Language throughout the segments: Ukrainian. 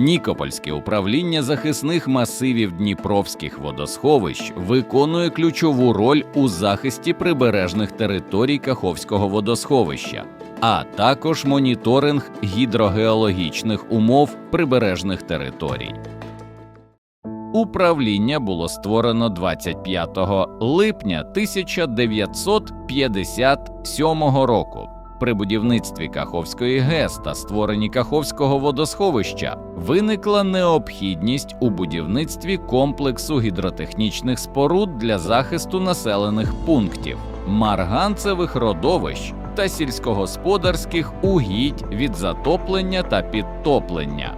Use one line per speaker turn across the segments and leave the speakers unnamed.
Нікопольське управління захисних масивів Дніпровських водосховищ виконує ключову роль у захисті прибережних територій Каховського водосховища, а також моніторинг гідрогеологічних умов прибережних територій. Управління було створено 25 липня 1957 року. При будівництві Каховської ГЕС та створенні Каховського водосховища виникла необхідність у будівництві комплексу гідротехнічних споруд для захисту населених пунктів, марганцевих родовищ та сільськогосподарських угідь від затоплення та підтоплення.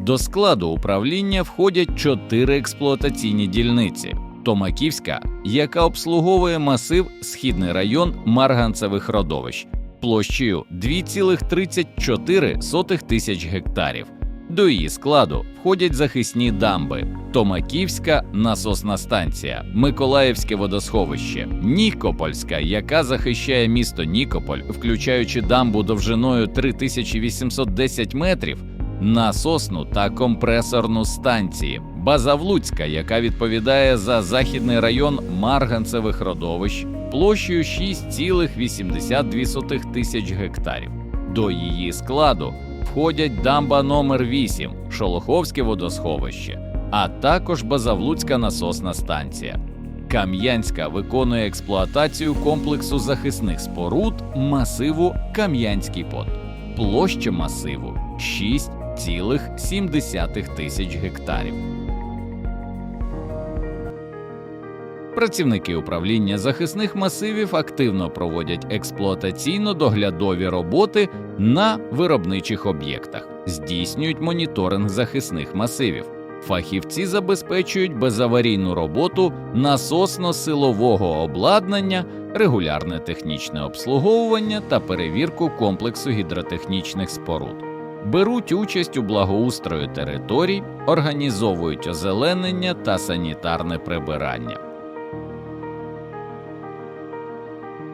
До складу управління входять чотири експлуатаційні дільниці: Томаківська, яка обслуговує масив Східний район марганцевих родовищ площею 2,34 тисяч гектарів. До її складу входять захисні дамби, Томаківська насосна станція, Миколаївське водосховище, Нікопольська, яка захищає місто Нікополь, включаючи дамбу довжиною 3810 метрів, насосну та компресорну станції, Базавлуцька, яка відповідає за західний район марганцевих родовищ площею 6,82 тисяч гектарів. До її складу входять дамба номер 8 Шолоховське водосховище, а також Базавлуцька насосна станція. Кам'янська виконує експлуатацію комплексу захисних споруд масиву Кам'янський пот. Площа масиву 6,7 тисяч гектарів. Працівники управління захисних масивів активно проводять експлуатаційно-доглядові роботи на виробничих об'єктах, здійснюють моніторинг захисних масивів. Фахівці забезпечують безаварійну роботу насосно-силового обладнання, регулярне технічне обслуговування та перевірку комплексу гідротехнічних споруд. Беруть участь у благоустрою територій, організовують озеленення та санітарне прибирання.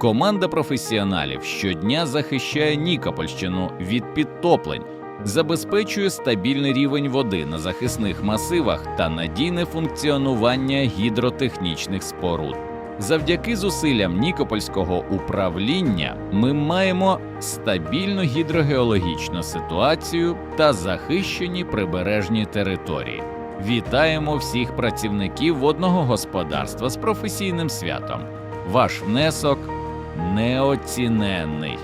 Команда професіоналів щодня захищає Нікопольщину від підтоплень, забезпечує стабільний рівень води на захисних масивах та надійне функціонування гідротехнічних споруд. Завдяки зусиллям Нікопольського управління ми маємо стабільну гідрогеологічну ситуацію та захищені прибережні території. Вітаємо всіх працівників водного господарства з професійним святом. Ваш внесок неоціненний.